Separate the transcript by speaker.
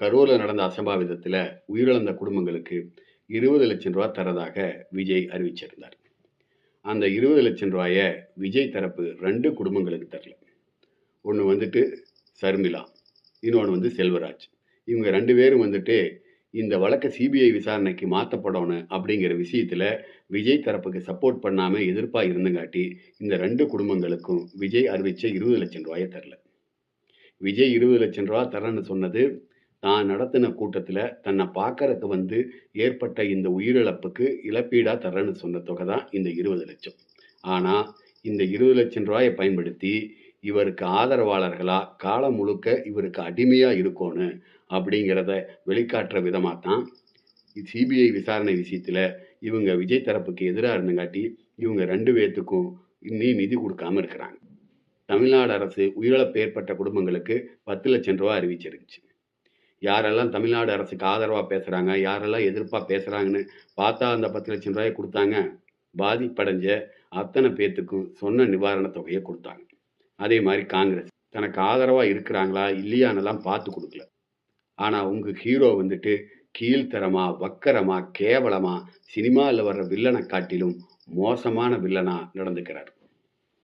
Speaker 1: கரூரில் நடந்த அசம்பாவிதத்தில் உயிரிழந்த குடும்பங்களுக்கு இருபது லட்சம் ரூபா தரதாக விஜய் அறிவிச்சிருந்தார். அந்த இருபது லட்சம் ரூபாயை விஜய் தரப்பு ரெண்டு குடும்பங்களுக்கு தரல. ஒன்று வந்துட்டு சர்மிளா இன்னொன்று வந்து செல்வராஜ். இவங்க ரெண்டு பேரும் வந்துட்டு இந்த வழக்கை சிபிஐ விசாரணைக்கு மாற்றப்படணும் அப்படிங்கிற விஷயத்தில் விஜய் தரப்புக்கு சப்போர்ட் பண்ணாமல் எதிர்ப்பாக இருந்தங்காட்டி இந்த ரெண்டு குடும்பங்களுக்கும் விஜய் அறிவித்த இருபது லட்சம் ரூபாயை தரல. விஜய் இருபது லட்சம் ரூபா தரேன்னு சொன்னது தான் நடத்தின கூட்டத்தில் தன்னை பார்க்கறதுக்கு வந்து ஏற்பட்ட இந்த உயிரிழப்புக்கு இழப்பீடாக தரேன்னு சொன்ன தொகை தான் இந்த இருபது லட்சம். ஆனால் இந்த இருபது லட்சம் ரூபாயை பயன்படுத்தி இவருக்கு ஆதரவாளர்களாக காலம் முழுக்க இவருக்கு அடிமையாக இருக்கணும் அப்படிங்கிறத வெளிக்காட்டுற விதமாக தான் சிபிஐ விசாரணை விஷயத்தில் இவங்க விஜய் தரப்புக்கு எதிராக இருந்தங்காட்டி இவங்க ரெண்டு பேர்த்துக்கும் இன்னும் நிதி கொடுக்காம இருக்கிறாங்க. தமிழ்நாடு அரசு உயிரிழப்பு ஏற்பட்ட குடும்பங்களுக்கு பத்து லட்சம் ரூபா அறிவிச்சிருந்துச்சு. யாரெல்லாம் தமிழ்நாடு அரசுக்கு ஆதரவாக பேசுகிறாங்க யாரெல்லாம் எதிர்ப்பாக பேசுகிறாங்கன்னு பார்த்தா அந்த பத்து லட்சம் ரூபாயை கொடுத்தாங்க. பாதிப்படைஞ்ச அத்தனை பேர்த்துக்கும் சொன்ன நிவாரணத் தொகையை கொடுத்தாங்க. அதே மாதிரி காங்கிரஸ். தனக்கு ஆதரவாக இருக்கிறாங்களா இல்லையானெல்லாம் பார்த்து கொடுக்கல. ஆனால் உங்கள் ஹீரோ வந்துட்டு கீழ்த்தரமா வக்கரமா கேவலமா சினிமாவில் வர்ற வில்லனை காட்டிலும் மோசமான வில்லனாக நடந்துக்கிறார்.